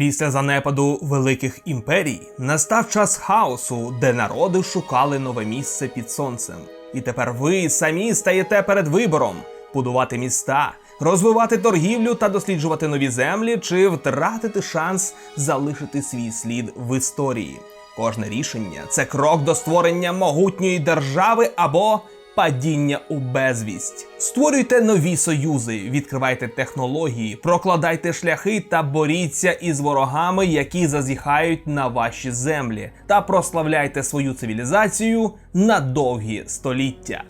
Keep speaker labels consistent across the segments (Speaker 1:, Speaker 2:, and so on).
Speaker 1: Після занепаду великих імперій настав час хаосу, де народи шукали нове місце під сонцем. І тепер ви самі стаєте перед вибором будувати міста, розвивати торгівлю та досліджувати нові землі, чи втратити шанс залишити свій слід в історії. Кожне рішення це крок до створення могутньої держави або падіння у безвість. Створюйте нові союзи, відкривайте технології, прокладайте шляхи та боріться із ворогами, які зазіхають на ваші землі, та прославляйте свою цивілізацію на довгі століття.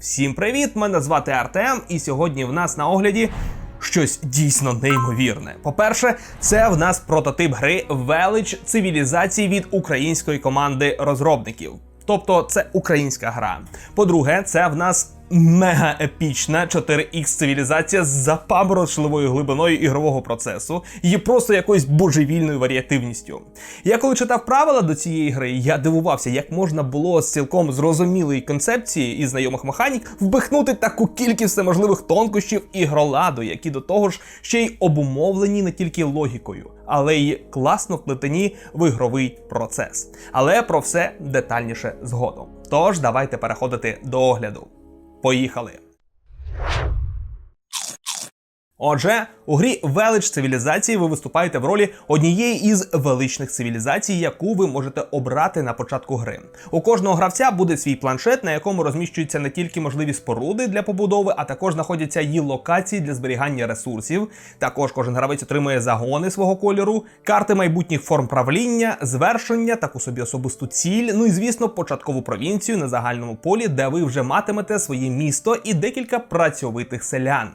Speaker 1: Всім привіт! Мене звати Артем, і сьогодні в нас на огляді щось дійсно неймовірне. По-перше, це в нас прототип гри Велич цивілізації від української команди розробників. Тобто це українська гра. По-друге, це в нас мега епічна 4X цивілізація з запаморочливою глибиною ігрового процесу і просто якоюсь божевільною варіативністю. Я коли читав правила до цієї гри, я дивувався, як можна було з цілком зрозумілої концепції і знайомих механік вбихнути таку кількість всеможливих тонкощів ігроладу, які до того ж ще й обумовлені не тільки логікою, але й класно вплетені в ігровий процес. Але про все детальніше згодом. Тож давайте переходити до огляду. Поїхали! Отже, у грі Велич цивілізації ви виступаєте в ролі однієї із величних цивілізацій, яку ви можете обрати на початку гри. У кожного гравця буде свій планшет, на якому розміщуються не тільки можливі споруди для побудови, а також знаходяться її локації для зберігання ресурсів. Також кожен гравець отримує загони свого кольору, карти майбутніх форм правління, звершення, таку собі особисту ціль. Ну і звісно, початкову провінцію на загальному полі, де ви вже матимете своє місто і декілька працьовитих селян.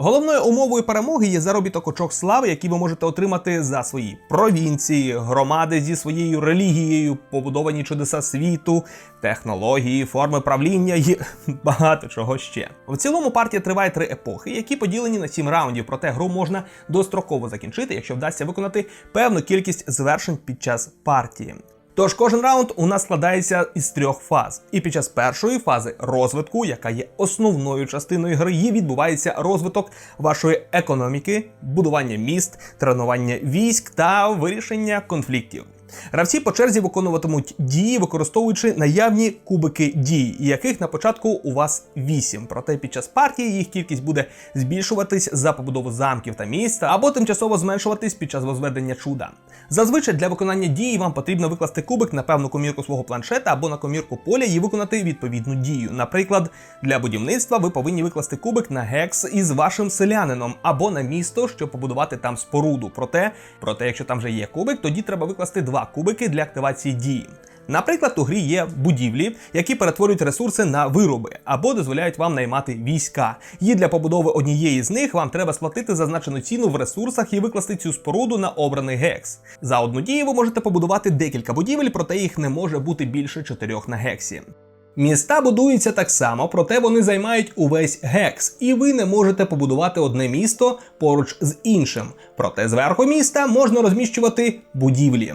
Speaker 1: Головною умовою перемоги є заробіток очок слави, які ви можете отримати за свої провінції, громади зі своєю релігією, побудовані чудеса світу, технології, форми правління і багато чого ще. В цілому партія триває три епохи, які поділені на сім раундів. Проте гру можна достроково закінчити, якщо вдасться виконати певну кількість звершень під час партії. Тож кожен раунд у нас складається із трьох фаз. І під час першої фази розвитку, яка є основною частиною гри, її відбувається розвиток вашої економіки, будування міст, тренування військ та вирішення конфліктів. Гравці по черзі виконуватимуть дії, використовуючи наявні кубики дій, яких на початку у вас 8. Проте під час партії їх кількість буде збільшуватись за побудову замків та міст, або тимчасово зменшуватись під час возведення чуда. Зазвичай для виконання дії вам потрібно викласти кубик на певну комірку свого планшета або на комірку поля і виконати відповідну дію. Наприклад, для будівництва ви повинні викласти кубик на гекс із вашим селянином або на місто, щоб побудувати там споруду. Проте, проте, якщо там вже є кубик, тоді треба викласти два кубики для активації дії. Наприклад, у грі є будівлі, які перетворюють ресурси на вироби або дозволяють вам наймати війська. І для побудови однієї з них вам треба сплатити зазначену ціну в ресурсах і викласти цю споруду на обраний гекс. За одну дію ви можете побудувати декілька будівель, проте їх не може бути більше чотирьох на гексі. Міста будуються так само, проте вони займають увесь гекс, і ви не можете побудувати одне місто поруч з іншим. Проте зверху міста можна розміщувати будівлі.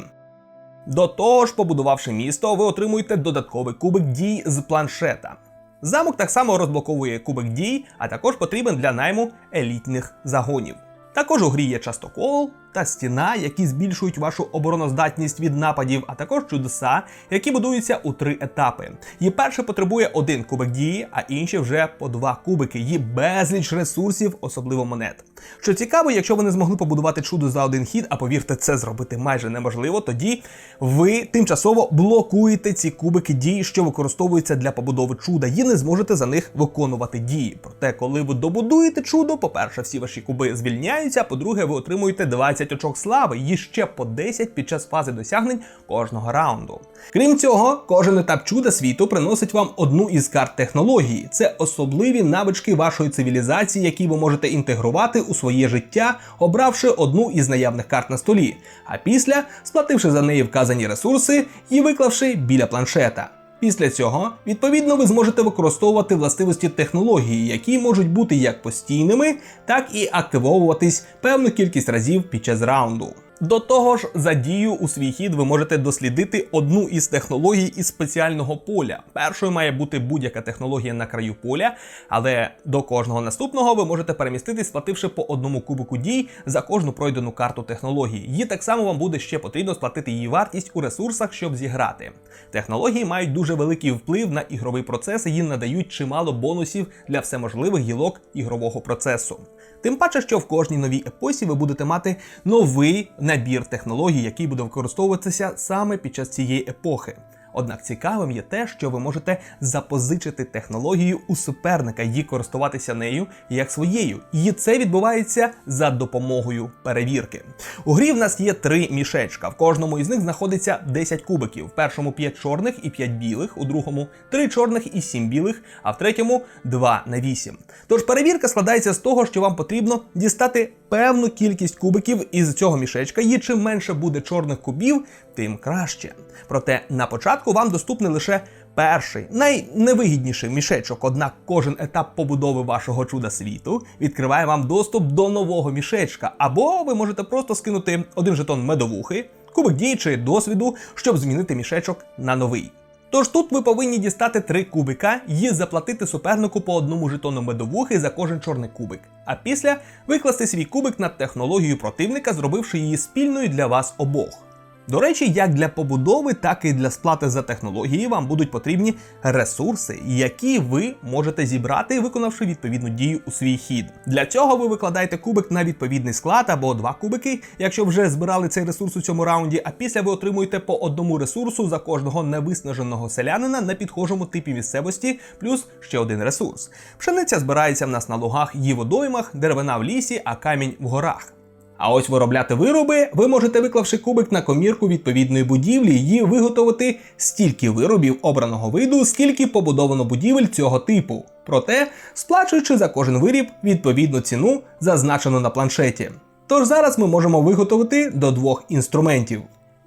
Speaker 1: До того ж, побудувавши місто, ви отримуєте додатковий кубик дій з планшета. Замок так само розблоковує кубик дій, а також потрібен для найму елітних загонів. Також у грі є частокол та стіна, які збільшують вашу обороноздатність від нападів, а також чудеса, які будуються у три етапи. І перше потребує один кубик дії, а інші вже по два кубики. Є безліч ресурсів, особливо монет. Що цікаво, якщо ви не змогли побудувати чудо за один хід, а повірте, це зробити майже неможливо, тоді ви тимчасово блокуєте ці кубики дії, що використовуються для побудови чуда, і не зможете за них виконувати дії. Проте, коли ви добудуєте чудо, по-перше, всі ваші куби звільняються, а по-друге, ви отримуєте 20 очок слави і ще по 10 під час фази досягнень кожного раунду. Крім цього, кожен етап чуда світу приносить вам одну із карт технології. Це особливі навички вашої цивілізації, які ви можете інтегрувати у своє життя, обравши одну із наявних карт на столі, а після сплативши за неї вказані ресурси і виклавши біля планшета. Після цього, відповідно, ви зможете використовувати властивості технології, які можуть бути як постійними, так і активовуватись певну кількість разів під час раунду. До того ж, за дію у свій хід ви можете дослідити одну із технологій із спеціального поля. Першою має бути будь-яка технологія на краю поля, але до кожного наступного ви можете переміститись, сплативши по одному кубику дій за кожну пройдену карту технології. Її так само вам буде ще потрібно сплатити її вартість у ресурсах, щоб зіграти. Технології мають дуже великий вплив на ігровий процес і їм надають чимало бонусів для всеможливих гілок ігрового процесу. Тим паче, що в кожній новій епосі ви будете мати новий набір технологій, який буде використовуватися саме під час цієї епохи. Однак цікавим є те, що ви можете запозичити технологію у суперника і користуватися нею як своєю. І це відбувається за допомогою перевірки. У грі в нас є три мішечка. В кожному із них знаходиться 10 кубиків. В першому 5 чорних і 5 білих, у другому 3 чорних і 7 білих, а в третьому 2 на 8. Тож перевірка складається з того, що вам потрібно дістати певну кількість кубиків із цього мішечка, і чим менше буде чорних кубів, тим краще. Проте на початку вам доступний лише перший, найневигідніший мішечок. Однак кожен етап побудови вашого чуда світу відкриває вам доступ до нового мішечка. Або ви можете просто скинути один жетон медовухи, кубик дії чи досвіду, щоб змінити мішечок на новий. Тож тут ви повинні дістати три кубика і заплатити супернику по одному жетону медовухи за кожен чорний кубик. А після викласти свій кубик над технологією противника, зробивши її спільною для вас обох. До речі, як для побудови, так і для сплати за технології вам будуть потрібні ресурси, які ви можете зібрати, виконавши відповідну дію у свій хід. Для цього ви викладаєте кубик на відповідний склад або два кубики, якщо вже збирали цей ресурс у цьому раунді. А після ви отримуєте по одному ресурсу за кожного невиснаженого селянина на підхожому типі місцевості, плюс ще один ресурс. Пшениця збирається в нас на лугах і водоймах, деревина в лісі, а камінь в горах. А ось виробляти вироби ви можете, виклавши кубик на комірку відповідної будівлі, і виготовити стільки виробів обраного виду, скільки побудовано будівель цього типу. Проте сплачуючи за кожен виріб відповідну ціну, зазначену на планшеті. Тож зараз ми можемо виготовити до двох інструментів.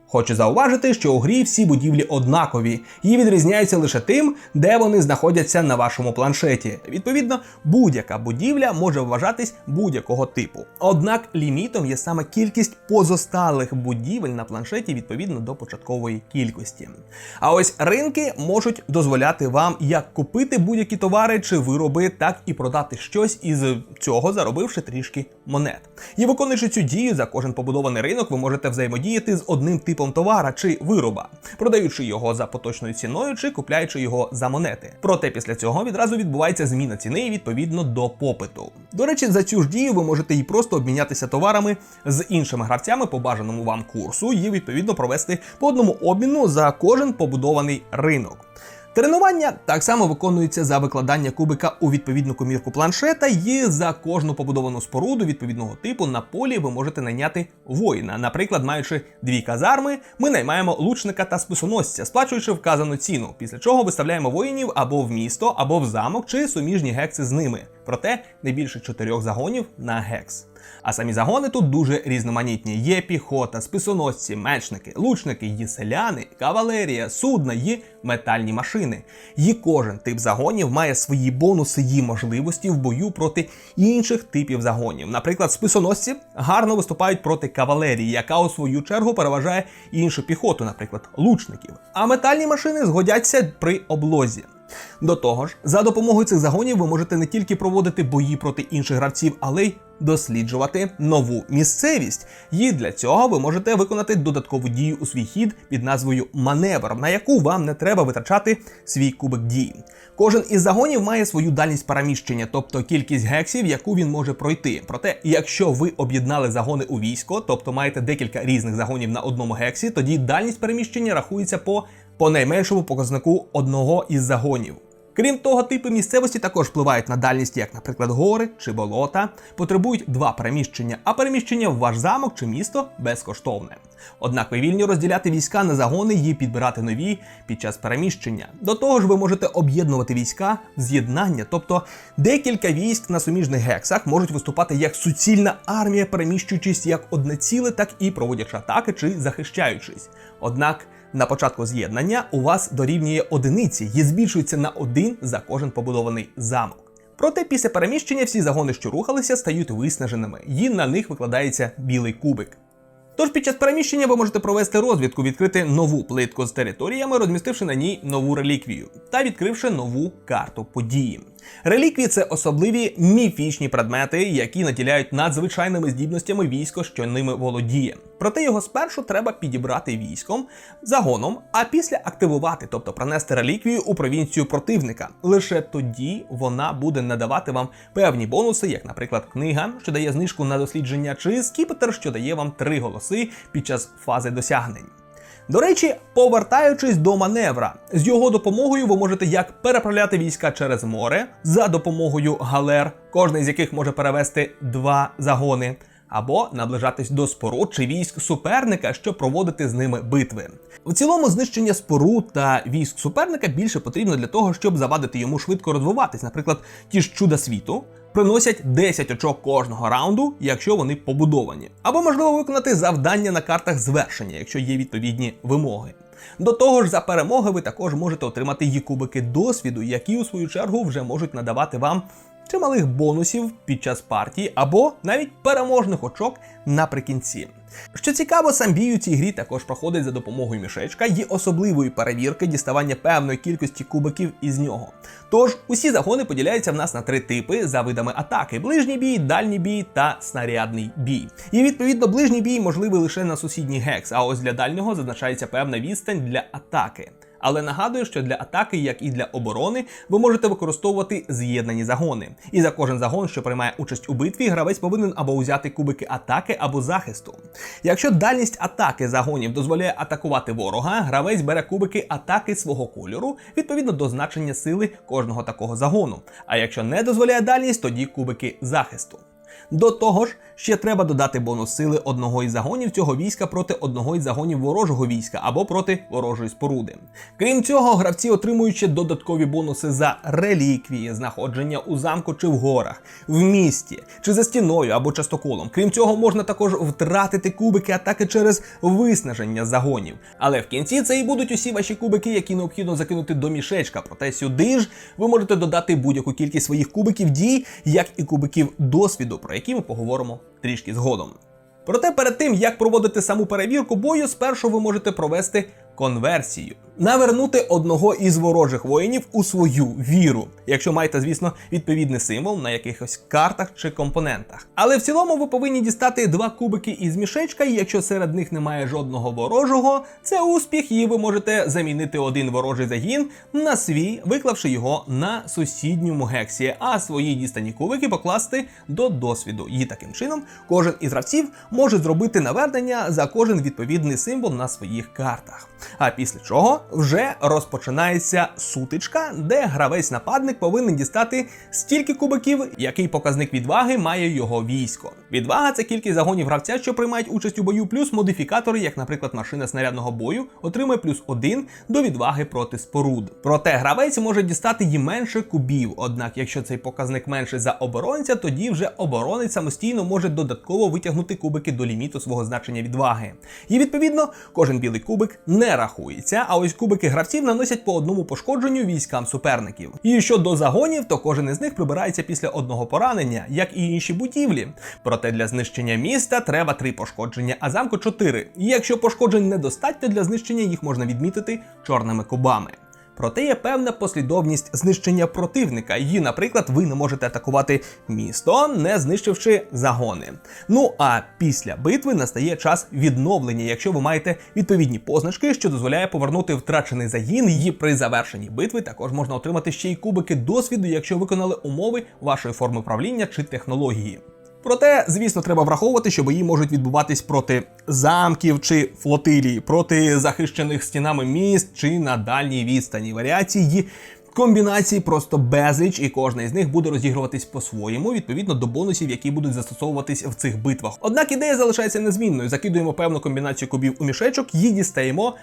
Speaker 1: Хочу зауважити, що у грі всі будівлі однакові і відрізняються лише тим, де вони знаходяться на вашому планшеті. Відповідно, будь-яка будівля може вважатись будь-якого типу. Однак лімітом є саме кількість позосталих будівель на планшеті відповідно до початкової кількості. А ось ринки можуть дозволяти вам як купити будь-які товари чи вироби, так і продати щось із цього, заробивши трішки монет. І виконуючи цю дію за кожен побудований ринок, ви можете взаємодіяти з одним типом товара чи вироба, продаючи його за поточною ціною чи купляючи його за монети. Проте після цього відразу відбувається зміна ціни відповідно до попиту. До речі, за цю ж дію ви можете і просто обмінятися товарами з іншими гравцями по бажаному вам курсу і відповідно провести по одному обміну за кожен побудований ринок. Тренування так само виконується за викладання кубика у відповідну комірку планшета, і за кожну побудовану споруду відповідного типу на полі ви можете найняти воїна. Наприклад, маючи дві казарми, ми наймаємо лучника та списоносця, сплачуючи вказану ціну, після чого виставляємо воїнів або в місто, або в замок чи суміжні гекси з ними. Проте не більше чотирьох загонів на гекс. А самі загони тут дуже різноманітні. Є піхота, списоносці, мечники, лучники, є селяни, кавалерія, судна, є метальні машини. І кожен тип загонів має свої бонуси і можливості в бою проти інших типів загонів. Наприклад, списоносці гарно виступають проти кавалерії, яка у свою чергу переважає іншу піхоту, наприклад, лучників. А метальні машини згодяться при облозі. До того ж, за допомогою цих загонів ви можете не тільки проводити бої проти інших гравців, але й досліджувати нову місцевість. І для цього ви можете виконати додаткову дію у свій хід під назвою маневр, на яку вам не треба витрачати свій кубик дії. Кожен із загонів має свою дальність переміщення, тобто кількість гексів, яку він може пройти. Проте, якщо ви об'єднали загони у військо, тобто маєте декілька різних загонів на одному гексі, тоді дальність переміщення рахується по по найменшому показнику одного із загонів. Крім того, типи місцевості також впливають на дальність, як, наприклад, гори чи болота, потребують два переміщення, а переміщення в ваш замок чи місто безкоштовне. Однак ви вільні розділяти війська на загони і підбирати нові під час переміщення. До того ж, ви можете об'єднувати війська з'єднання, тобто декілька військ на суміжних гексах можуть виступати як суцільна армія, переміщуючись як одне ціле, так і проводячи атаки чи захищаючись. Однак на початку з'єднання у вас дорівнює одиниці і збільшується на один за кожен побудований замок. Проте після переміщення всі загони, що рухалися, стають виснаженими, і на них викладається білий кубик. Тож під час переміщення ви можете провести розвідку, відкрити нову плитку з територіями, розмістивши на ній нову реліквію та відкривши нову карту події. Реліквії це особливі міфічні предмети, які наділяють надзвичайними здібностями військо, що ними володіє. Проте його спершу треба підібрати військом, загоном, а після активувати, тобто пронести реліквію у провінцію противника. Лише тоді вона буде надавати вам певні бонуси, як, наприклад, книга, що дає знижку на дослідження, чи скіпетр, що дає вам три голоси під час фази досягнень. До речі, повертаючись до маневра, з його допомогою ви можете як переправляти війська через море за допомогою галер, кожний з яких може перевести два загони, або наближатись до споруд чи військ суперника, щоб проводити з ними битви. В цілому, знищення споруд та військ суперника більше потрібно для того, щоб завадити йому швидко розвиватись. Наприклад, ті ж чуда світу приносять 10 очок кожного раунду, якщо вони побудовані, або можливо виконати завдання на картах звершення, якщо є відповідні вимоги. До того ж, за перемоги ви також можете отримати її кубики досвіду, які у свою чергу вже можуть надавати вам чималих бонусів під час партії або навіть переможних очок наприкінці. Що цікаво, сам бій у цій грі також проходить за допомогою мішечка і особливої перевірки діставання певної кількості кубиків із нього. Тож усі загони поділяються в нас на три типи за видами атаки: ближній бій, дальній бій та снарядний бій. І відповідно ближній бій можливий лише на сусідній гекс, а ось для дальнього зазначається певна відстань для атаки. Але нагадую, що для атаки, як і для оборони, ви можете використовувати з'єднані загони. І за кожен загон, що приймає участь у битві, гравець повинен або узяти кубики атаки, або захисту. Якщо дальність атаки загонів дозволяє атакувати ворога, гравець бере кубики атаки свого кольору відповідно до значення сили кожного такого загону. А якщо не дозволяє дальність, тоді кубики захисту. До того ж, ще треба додати бонус сили одного із загонів цього війська проти одного із загонів ворожого війська або проти ворожої споруди. Крім цього, гравці отримують ще додаткові бонуси за реліквії, знаходження у замку чи в горах, в місті, чи за стіною або частоколом. Крім цього, можна також втратити кубики атаки через виснаження загонів. Але в кінці це і будуть усі ваші кубики, які необхідно закинути до мішечка. Проте сюди ж ви можете додати будь-яку кількість своїх кубиків дій, як і кубиків досвіду, про які ми поговоримо трішки згодом. Проте перед тим, як проводити саму перевірку бою, спершу ви можете провести конверсію. Навернути одного із ворожих воїнів у свою віру, якщо маєте, звісно, відповідний символ на якихось картах чи компонентах. Але в цілому ви повинні дістати два кубики із мішечка, і якщо серед них немає жодного ворожого, це успіх, і ви можете замінити один ворожий загін на свій, виклавши його на сусідньому гексі, а свої дістані кубики покласти до досвіду. І таким чином кожен із гравців може зробити навернення за кожен відповідний символ на своїх картах. А після чого вже розпочинається сутичка, де гравець-нападник повинен дістати стільки кубиків, який показник відваги має його військо. Відвага це кількість загонів гравця, що приймають участь у бою, плюс модифікатори, як, наприклад, машина снарядного бою, отримує плюс один до відваги проти споруд. Проте гравець може дістати їм менше кубів. Однак, якщо цей показник менший за оборонця, тоді вже оборонець самостійно може додатково витягнути кубики до ліміту свого значення відваги. І відповідно кожен білий кубик не рахується, а ось кубики гравців наносять по одному пошкодженню військам суперників. І щодо загонів, то кожен із них прибирається після одного поранення, як і інші будівлі. Проте для знищення міста треба три пошкодження, а замку чотири. І якщо пошкоджень недостатньо для знищення, їх можна відмітити чорними кубами. Проте є певна послідовність знищення противника. Її, наприклад, ви не можете атакувати місто, не знищивши загони. Ну а після битви настає час відновлення, якщо ви маєте відповідні позначки, що дозволяє повернути втрачений загін. І при завершенні битви також можна отримати ще й кубики досвіду, якщо виконали умови вашої форми правління чи технології. Проте, звісно, треба враховувати, що бої можуть відбуватись проти замків чи флотилії, проти захищених стінами міст чи на дальній відстані. Варіації комбінацій просто безліч, і кожна із них буде розігруватись по-своєму, відповідно до бонусів, які будуть застосовуватись в цих битвах. Однак ідея залишається незмінною. Закидуємо певну комбінацію кубів у мішечок, її дістаємо.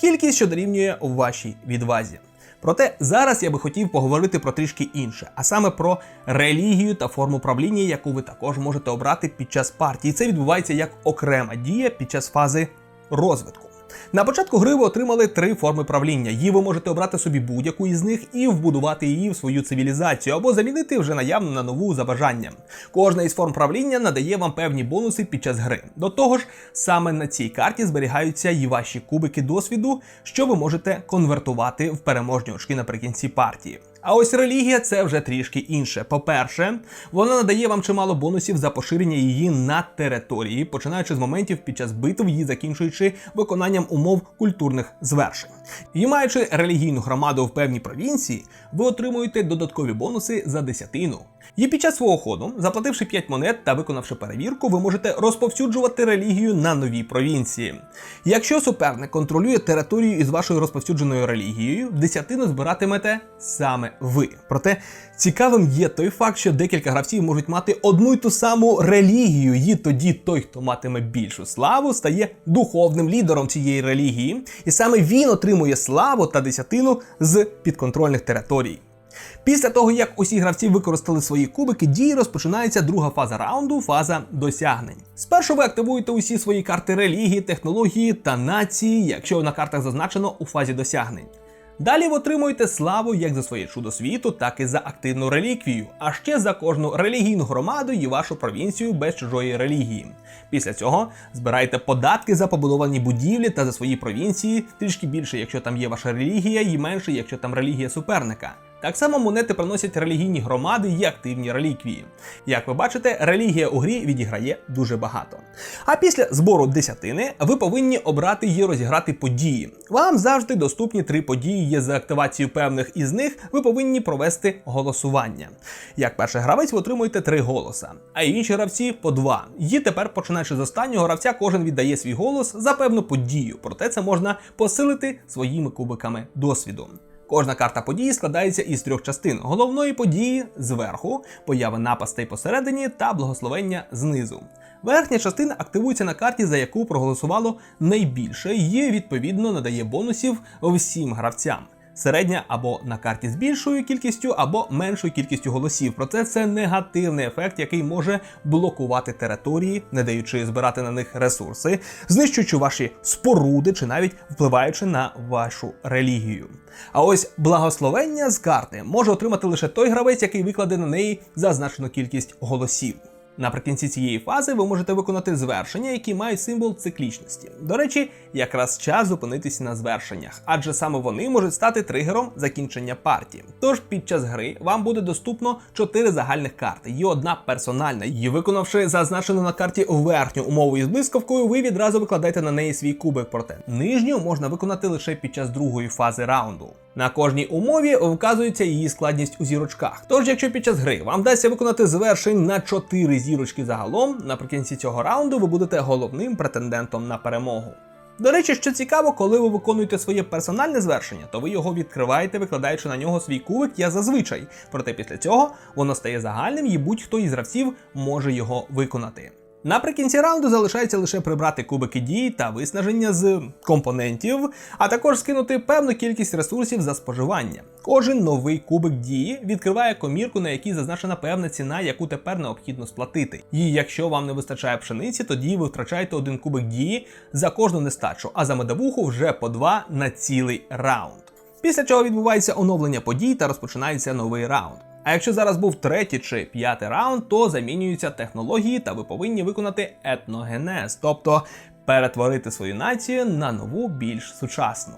Speaker 1: Кількість, що дорівнює вашій відвазі. Проте зараз я би хотів поговорити про трішки інше, а саме про релігію та форму правління, яку ви також можете обрати під час партії. Це відбувається як окрема дія під час фази розвитку. На початку гри ви отримали три форми правління. Її ви можете обрати собі будь-яку із них і вбудувати її в свою цивілізацію або замінити вже наявну на нову за бажанням. Кожна із форм правління надає вам певні бонуси під час гри. До того ж, саме на цій карті зберігаються і ваші кубики досвіду, що ви можете конвертувати в переможні очки наприкінці партії. А ось релігія це вже трішки інше. По-перше, вона надає вам чимало бонусів за поширення її на території, починаючи з моментів під час битв і закінчуючи виконанням умов культурних звершень. І маючи релігійну громаду в певній провінції, ви отримуєте додаткові бонуси за десятину. І під час свого ходу, заплативши 5 монет та виконавши перевірку, ви можете розповсюджувати релігію на новій провінції. Якщо суперник контролює територію із вашою розповсюдженою релігією, десятину збиратимете саме ви. Проте цікавим є той факт, що декілька гравців можуть мати одну й ту саму релігію, і тоді той, хто матиме більшу славу, стає духовним лідером цієї релігії, і саме він отримує славу та десятину з підконтрольних територій. Після того, як усі гравці використали свої кубики, дії розпочинається друга фаза раунду фаза досягнень. Спершу ви активуєте усі свої карти релігії, технології та нації, якщо на картах зазначено у фазі досягнень. Далі ви отримуєте славу як за своє чудо світу, так і за активну реліквію, а ще за кожну релігійну громаду і вашу провінцію без чужої релігії. Після цього збирайте податки за побудовані будівлі та за свої провінції, трішки більше, якщо там є ваша релігія, і менше, якщо там релігія суперника. Так само монети приносять релігійні громади і активні реліквії. Як ви бачите, релігія у грі відіграє дуже багато. А після збору десятини ви повинні обрати і розіграти події. Вам завжди доступні три події. Є за активацією певних із них. Ви повинні провести голосування. Як перший гравець, ви отримуєте три голоса, а інші гравці по два. І тепер, починаючи з останнього гравця, кожен віддає свій голос за певну подію. Проте це можна посилити своїми кубиками досвіду. Кожна карта події складається із трьох частин: головної події зверху, появи напастей посередині та благословення знизу. Верхня частина активується на карті, за яку проголосувало найбільше, і відповідно надає бонусів всім гравцям. Середня або на карті з більшою кількістю, або меншою кількістю голосів. Проте це негативний ефект, який може блокувати території, не даючи збирати на них ресурси, знищуючи ваші споруди чи навіть впливаючи на вашу релігію. А ось благословення з карти може отримати лише той гравець, який викладе на неї зазначену кількість голосів. Наприкінці цієї фази ви можете виконати звершення, які мають символ циклічності. До речі, якраз час зупинитися на звершеннях, адже саме вони можуть стати тригером закінчення партії. Тож під час гри вам буде доступно 4 загальних карти, і одна персональна. І виконавши зазначену на карті верхню умову із блискавкою, ви відразу викладаєте на неї свій кубик. Проте нижню можна виконати лише під час другої фази раунду. На кожній умові вказується її складність у зірочках. Тож, якщо під час гри вам вдасться виконати звершень на 4 зірочки загалом, наприкінці цього раунду ви будете головним претендентом на перемогу. До речі, що цікаво, коли ви виконуєте своє персональне звершення, то ви його відкриваєте, викладаючи на нього свій кубик, я зазвичай. Проте після цього воно стає загальним і будь-хто із гравців може його виконати. Наприкінці раунду залишається лише прибрати кубики дій та виснаження з компонентів, а також скинути певну кількість ресурсів за споживання. Кожен новий кубик дії відкриває комірку, на якій зазначена певна ціна, яку тепер необхідно сплатити. І якщо вам не вистачає пшениці, тоді ви втрачаєте один кубик дії за кожну нестачу, а за медовуху вже по два на цілий раунд. Після чого відбувається оновлення подій та розпочинається новий раунд. А якщо зараз був третій чи п'ятий раунд, то замінюються технології, та ви повинні виконати етногенез, тобто перетворити свою націю на нову, більш сучасну.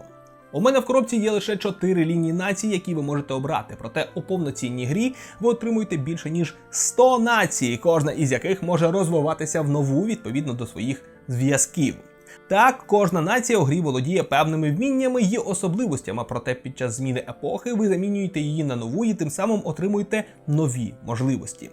Speaker 1: У мене в коробці є лише 4 лінії націй, які ви можете обрати. Проте у повноцінній грі ви отримуєте більше ніж 100 націй, кожна із яких може розвиватися в нову відповідно до своїх зв'язків. Так, кожна нація у грі володіє певними вміннями і особливостями, проте під час зміни епохи ви замінюєте її на нову і тим самим отримуєте нові можливості.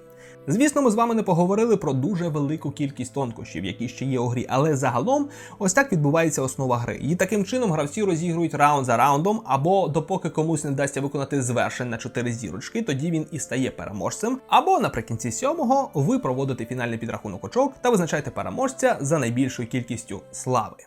Speaker 1: Звісно, ми з вами не поговорили про дуже велику кількість тонкощів, які ще є у грі, але загалом ось так відбувається основа гри. І таким чином гравці розігрують раунд за раундом, або допоки комусь не вдасться виконати звершень на 4 зірочки, тоді він і стає переможцем. Або наприкінці сьомого ви проводите фінальний підрахунок очок та визначаєте переможця за найбільшою кількістю слави.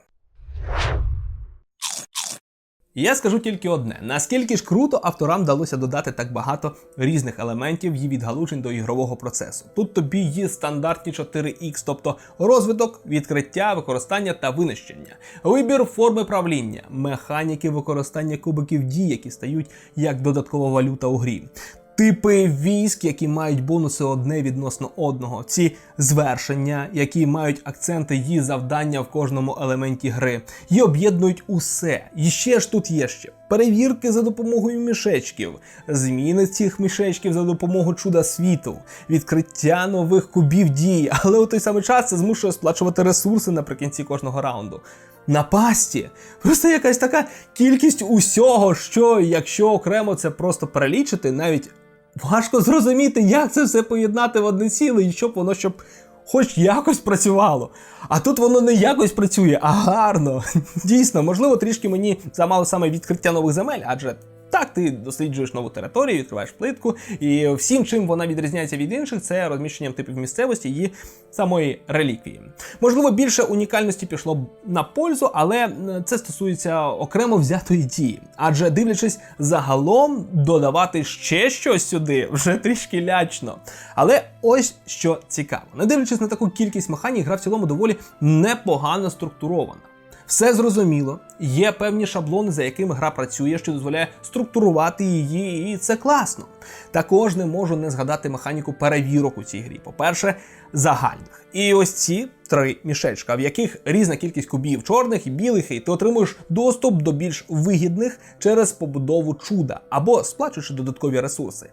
Speaker 1: Я скажу тільки одне: наскільки ж круто авторам вдалося додати так багато різних елементів і відгалужень до ігрового процесу. Тут тобі є стандартні 4X, тобто розвиток, відкриття, використання та винищення, вибір форми правління, механіки використання кубиків дій, які стають як додаткова валюта у грі. Типи військ, які мають бонуси одне відносно одного, ці звершення, які мають акценти її завдання в кожному елементі гри, і об'єднують усе. І ще ж тут є ще перевірки за допомогою мішечків, зміни цих мішечків за допомогою чуда світу, відкриття нових кубів дій, але у той самий час це змушує сплачувати ресурси наприкінці кожного раунду. Напасті. Просто якась така кількість усього, що якщо окремо це просто перелічити, навіть важко зрозуміти, як це все поєднати в одне ціле, і щоб воно щоб хоч якось працювало. А тут воно не якось працює, а гарно. Дійсно, можливо, трішки мені замало саме відкриття нових земель, адже. Так, ти досліджуєш нову територію, відкриваєш плитку, і всім, чим вона відрізняється від інших, це розміщенням типів місцевості і самої реліквії. Можливо, більше унікальності пішло на пользу, але це стосується окремо взятої дії. Адже дивлячись загалом, додавати ще щось сюди вже трішки лячно. Але ось що цікаво, не дивлячись на таку кількість механік, гра в цілому доволі непогано структурована. Все зрозуміло, є певні шаблони, за якими гра працює, що дозволяє структурувати її, і це класно. Також не можу не згадати механіку перевірок у цій грі. По-перше, загальних. І ось ці три мішечка, в яких різна кількість кубів чорних і білих, і ти отримуєш доступ до більш вигідних через побудову чуда або сплачуючи додаткові ресурси.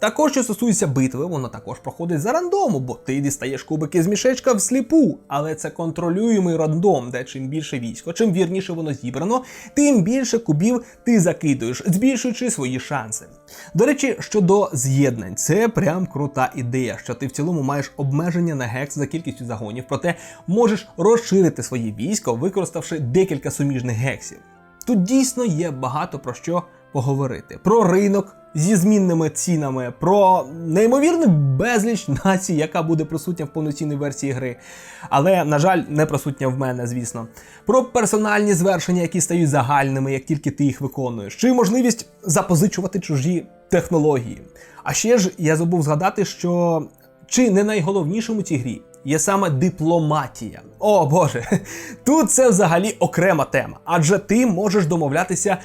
Speaker 1: Також, що стосується битви, воно також проходить за рандому, бо ти дістаєш кубики з мішечка всліпу. Але це контролюємий рандом, де чим більше військо, чим вірніше воно зібрано, тим більше кубів ти закидуєш, збільшуючи свої шанси. До речі, щодо з'єднань, це прям крута ідея, що ти в цілому маєш обмеження на гекс за кількістю загонів, проте можеш розширити своє військо, використавши декілька суміжних гексів. Тут дійсно є багато про що поговорити: про ринок зі змінними цінами, про неймовірну безліч націй, яка буде присутня в повноцінній версії гри. Але, на жаль, не присутня в мене, звісно. Про персональні звершення, які стають загальними, як тільки ти їх виконуєш, чи можливість запозичувати чужі технології. А ще ж я забув згадати, що чи не найголовнішим у цій грі є саме дипломатія. О Боже, тут це взагалі окрема тема, адже ти можеш домовлятися.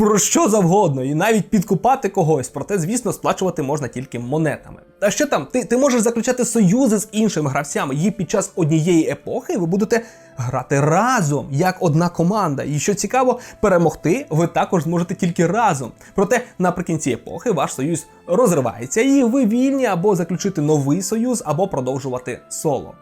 Speaker 1: Про що завгодно, і навіть підкупати когось, проте, звісно, сплачувати можна тільки монетами. А що там? Ти ти можеш заключати союзи з іншими гравцями, і під час однієї епохи ви будете грати разом як одна команда. І що цікаво, перемогти ви також зможете тільки разом. Проте наприкінці епохи ваш союз розривається, і ви вільні або заключити новий союз, або продовжувати соло.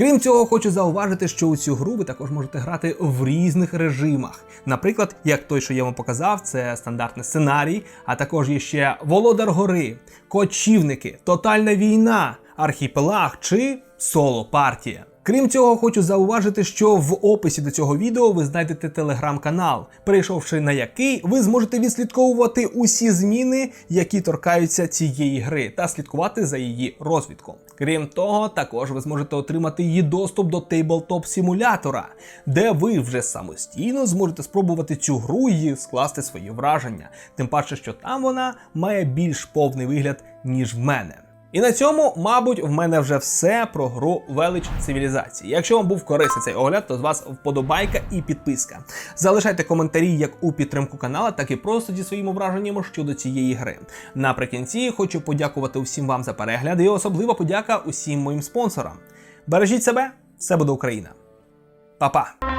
Speaker 1: Крім цього, хочу зауважити, що у цю гру ви також можете грати в різних режимах. Наприклад, як той, що я вам показав, це стандартний сценарій, а також є ще Володар Гори, Кочівники, Тотальна війна, Архіпелаг чи Соло партія. Крім цього, хочу зауважити, що в описі до цього відео ви знайдете телеграм-канал, перейшовши на який ви зможете відслідковувати усі зміни, які торкаються цієї гри, та слідкувати за її розвитком. Крім того, також ви зможете отримати її доступ до тейблтоп симулятора, де ви вже самостійно зможете спробувати цю гру і скласти свої враження. Тим паче, що там вона має більш повний вигляд, ніж в мене. І на цьому, мабуть, в мене вже все про гру велич цивілізації. Якщо вам був корисний цей огляд, то з вас вподобайка і підписка. Залишайте коментарі як у підтримку канала, так і просто зі своїми враженнями щодо цієї гри. Наприкінці хочу подякувати усім вам за перегляд і особлива подяка усім моїм спонсорам. Бережіть себе, все буде Україна. Па-па!